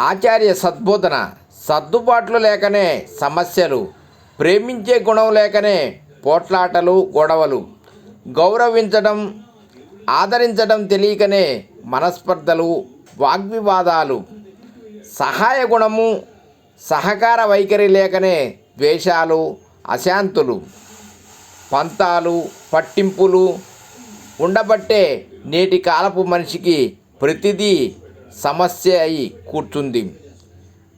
ఆచార్య సద్బోధన సర్దుబాట్లు లేకనే సమస్యలు ప్రేమించే గుణం లేకనే పోట్లాటలు గొడవలు గౌరవించడం ఆదరించడం తెలియకనే మనస్పర్ధలు వాగ్వివాదాలు సహాయ గుణము సహకార వైఖరి లేకనే ద్వేషాలు అశాంతులు పంతాలు పట్టింపులు ఉండబట్టే నేటి కాలపు మనిషికి ప్రతిదీ సమస్య అయి కూర్చుంది.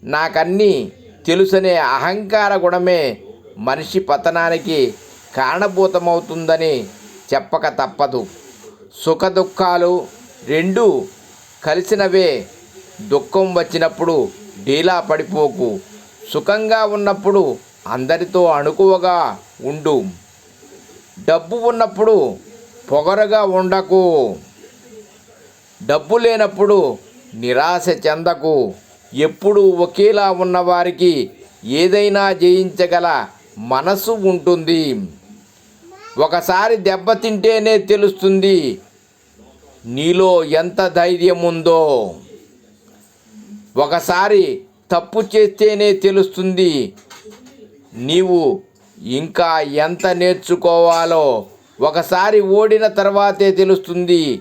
నాకన్నీ తెలుసనే అహంకార గుణమే మనిషి పతనానికి కారణభూతమవుతుందని చెప్పక తప్పదు. సుఖ దుఃఖాలు రెండు కలిసినవే. దుఃఖం వచ్చినప్పుడు డీలా పడిపోకు. సుఖంగా ఉన్నప్పుడు అందరితో అణుకువగా ఉండు. డబ్బు ఉన్నప్పుడు పొగరుగా ఉండకు. డబ్బు లేనప్పుడు నిరాశ చెందకు. ఎప్పుడూ ఒకేలా ఉన్నవారికి ఏదైనా జయించగల మనసు ఉంటుంది. ఒకసారి దెబ్బతింటేనే తెలుస్తుంది నీలో ఎంత ధైర్యం ఉందో ఒకసారి తప్పు చేస్తేనే తెలుస్తుంది నీవు ఇంకా ఎంత నేర్చుకోవాలో. ఒకసారి ఓడిన తర్వాతే తెలుస్తుంది